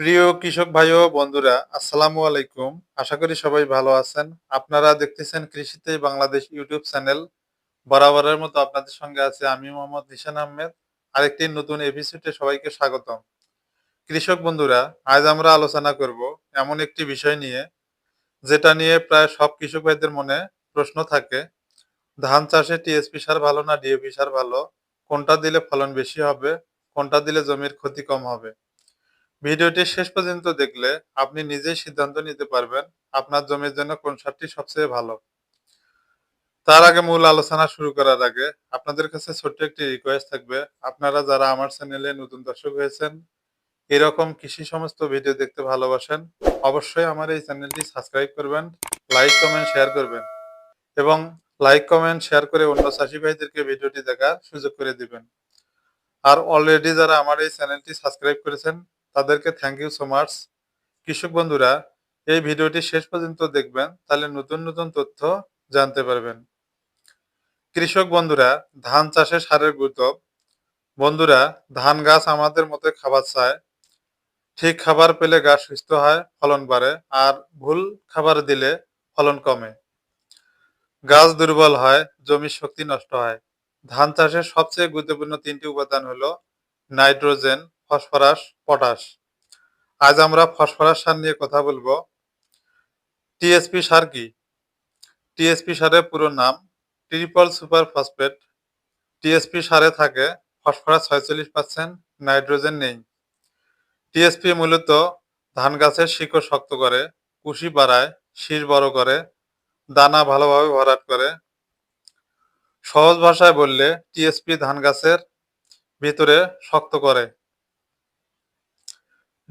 প্রিয় কৃষক ভাই ও বন্ধুরা, আসসালামু আলাইকুম। আশা করি সবাই ভালো আছেন। আপনারা দেখতেছেন কৃষিতে বাংলাদেশ ইউটিউব চ্যানেল। বরাবরের মতো আপনাদের সঙ্গে আছে আমি মোহাম্মদ নিশান আহমেদ। আরেকটি নতুন এপিসোডে সবাইকে স্বাগতম। কৃষক বন্ধুরা, আজ আমরা আলোচনা করব এমন একটি বিষয় নিয়ে, যেটা নিয়ে প্রায় সব কৃষক ভাইদের মনে প্রশ্ন থাকে। ধান চাষে টিএসপি সার ভালো না, ডিএপি সার ভালো? কোনটা দিলে ফলন বেশি হবে? কোনটা দিলে জমির ক্ষতি কম হবে? ভিডিওটি শেষ পর্যন্ত দেখলে আপনি নিজেই সিদ্ধান্ত নিতে পারবেন আপনার জমির জন্য কোন সারটি সবচেয়ে ভালো। তার আগে মূল আলোচনা শুরু করার আগে আপনাদের কাছে ছোট্ট একটি রিকোয়েস্ট থাকবে। আপনারা যারা আমার চ্যানেলে নতুন দর্শক হয়েছেন, এরকম কৃষি সমস্ত ভিডিও দেখতে ভালোবাসেন, অবশ্যই আমার এই চ্যানেলটি সাবস্ক্রাইব করবেন লাইক কমেন্ট শেয়ার করবেন এবং লাইক কমেন্ট শেয়ার করে অন্য চাষি ভাইদেরকে ভিডিওটি দেখার সুযোগ করে দিবেন। আর অলরেডি যারা আমার এই চ্যানেলটি সাবস্ক্রাইব করেছেন তাদেরকে থ্যাংক ইউ সো মাচ কৃষক বন্ধুরা, এই ভিডিওটি শেষ পর্যন্ত দেখবেন, তাহলে নতুন নতুন তথ্য জানতে পারবেন। কৃষক বন্ধুরা, ধান চাষে সারের গুরুত্ব। বন্ধুরা, ধান গাছ আমাদের মতো খাবার চায়। ঠিক খাবার পেলে গাছ সুস্থ হয়, ফলন বাড়ে, আর ভুল খাবার দিলে ফলন কমে। গাছ দুর্বল হয়, জমির শক্তি নষ্ট হয়। ধান চাষের সবচেয়ে গুরুত্বপূর্ণ তিনটি উপাদান হলো নাইট্রোজেন ফসফরাস, পটাশ। আজ আমরা ফসফরাস সার নিয়ে কথা বলব। টিএসপি সার কি? টিএসপি সারের পুরো নাম ট্রিপল সুপার ফসফেট টিএসপি সারে থাকে ফসফরাস ছয়চল্লিশ পার্সেন্ট নাইট্রোজেন নেই। টিএসপি মূলত ধান গাছের শিকড় শক্ত করে, কুশি বাড়ায়, শীষ বড় করে, দানা ভালোভাবে ভরাট করে। সহজ ভাষায় বললে টিএসপি ধান গাছের ভিতরে শক্ত করে।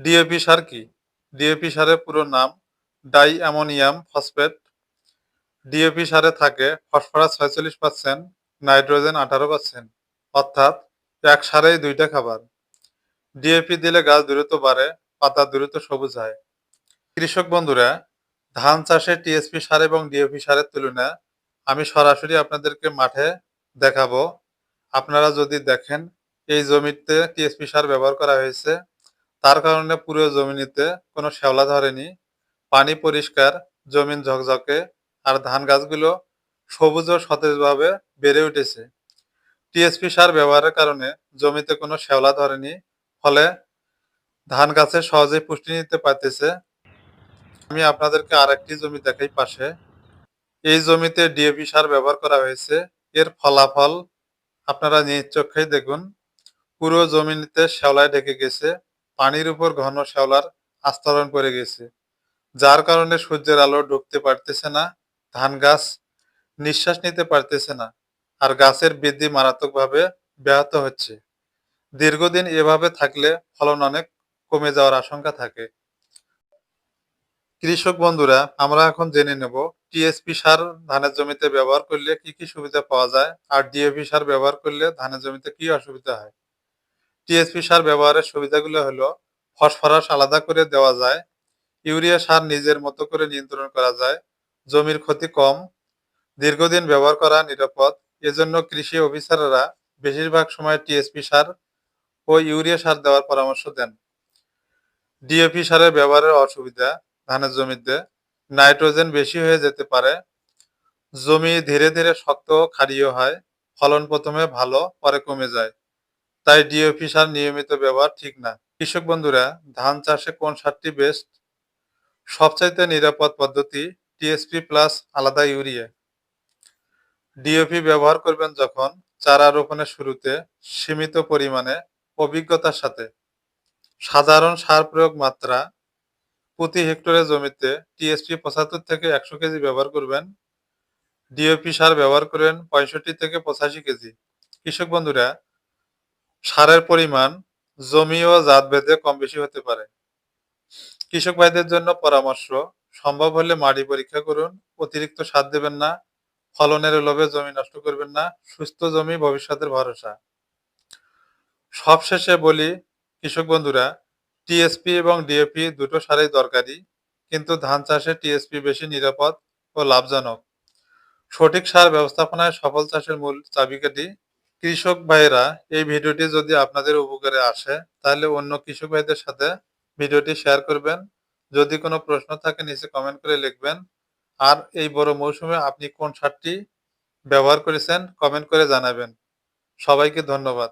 ডিএপি সার কি? ডিএপি সারের পুরো নাম ডাই অ্যামোনিয়াম ফসফেট ডিএপি সারে থাকে ফসফরাস ছয়চল্লিশ পার্সেন্ট নাইট্রোজেন আঠারো পার্সেন্ট অর্থাৎ এক সারেই দুইটা খাবার। ডিএপি দিলে গাছ দ্রুত বাড়ে, পাতা দ্রুত সবুজ হয়। কৃষক বন্ধুরা, ধান চাষে টিএসপি সার এবং ডিএপি সারের তুলনা আমি সরাসরি আপনাদেরকে মাঠে দেখাবো। আপনারা যদি দেখেন, এই জমিতে টিএসপি সার ব্যবহার করা হয়েছে তার কারণে পুরো জমিনিতে কোনো শ্যাওলা ধরেনি। পানি পরিষ্কার, জমিন ঝকঝকে, আর ধান গাছগুলো সবুজ ও সতেজভাবে বেড়ে উঠেছে। টিএসপি সার ব্যবহারের কারণে জমিতে কোনো শ্যাওলা ধরেনি, ফলে ধান গাছে সহজেই পুষ্টি নিতে পারতেছে। আমি আপনাদেরকে আরেকটি জমি দেখাই পাশে। এই জমিতে ডিএপি সার ব্যবহার করা হয়েছে। এর ফলাফল আপনারা নিজ চোখেই দেখুন। পুরো জমিতে শ্যাওলায় ঢেকে গেছে। পানির উপর ঘন শ্যাওলার আস্তরণ পড়ে গেছে। যার কারণে সূর্যের আলো ঢুকতে পারতেছে না, ধান গাছ নিঃশ্বাস নিতে পারতেছে না, আর গাছের বৃদ্ধি মারাত্মকভাবে ব্যাহত হচ্ছে। দীর্ঘদিন এভাবে থাকলে ফলন অনেক কমে যাওয়ার আশঙ্কা থাকে। কৃষক বন্ধুরা, আমরা এখন জেনে নেব, টিএসপি সার ধানের জমিতে ব্যবহার করলে কি কি সুবিধা পাওয়া যায়, আর ডিএপি সার ব্যবহার করলে ধানের জমিতে কি অসুবিধা হয়? টিএসপি সার ব্যবহারের সুবিধাগুলো হলো, ফসফরাস আলাদা করে দেওয়া যায়, ইউরিয়া সার নিজের মতো করে নিয়ন্ত্রণ করা যায়, জমির ক্ষতি কম, দীর্ঘদিন ব্যবহার করা নিরাপদ। এজন্য কৃষি অফিসাররা বেশিরভাগ সময় টিএসপি সার ও ইউরিয়া সার দেওয়ার পরামর্শ দেন। ডিএপি সারের ব্যবহারের অসুবিধা, ধানের জমিতে নাইট্রোজেন বেশি হয়ে যেতে পারে, জমি ধীরে ধীরে শক্ত ক্ষারীয় হয়, ফলন প্রথমে ভালো, পরে কমে যায়। তাই ডিওপি সার নিয়মিত ব্যবহার ঠিক না। কৃষক বন্ধুরা, ধান চাষে কোন সারটি বেস্ট সবচাইতে নিরাপদ পদ্ধতি টিএসপি প্লাস আলাদা ইউরিয়া। ডিওপি ব্যবহার করবেন যখন চারা রোপণের শুরুতে সীমিত পরিমাণে অভিজ্ঞতার সাথে। সাধারণ সার প্রয়োগ মাত্রা, প্রতি হেক্টরে জমিতে টিএসপি পঁচাত্তর থেকে একশো কেজি ব্যবহার করবেন। ডিওপি সার ব্যবহার করেন পঁয়ষট্টি থেকে পঁচাশি কেজি। কৃষক বন্ধুরা সারের পরিমাণ জমি ও জাত ভেদে কম বেশি হতে পারে। কৃষক ভাইদের জন্য পরামর্শ, সম্ভব হলে মাটি পরীক্ষা করুন, অতিরিক্ত সার দেবেন না, ফলনের লোভে জমি নষ্ট করবেন না, সুস্থ জমি ভবিষ্যতের ভরসা। সবশেষে বলি, কৃষক বন্ধুরা, টিএসপি এবং ডিএপি দুটো সারই দরকারি, কিন্তু ধান চাষে টিএসপি বেশি নিরাপদ ও লাভজনক। সঠিক সার ব্যবস্থাপনায় সফল চাষের মূল চাবিকাঠি কৃষক ভাইরা এই ভিডিওটি যদি আপনাদের উপকারে আসে, তাহলে অন্য কৃষক ভাইদের সাথে ভিডিওটি শেয়ার করবেন। যদি কোনো প্রশ্ন থাকে, নিচে কমেন্ট করে লিখবেন। আর এই বড় মৌসুমে আপনি কোন সারটি ব্যবহার করেছেন কমেন্ট করে জানাবেন। সবাইকে ধন্যবাদ।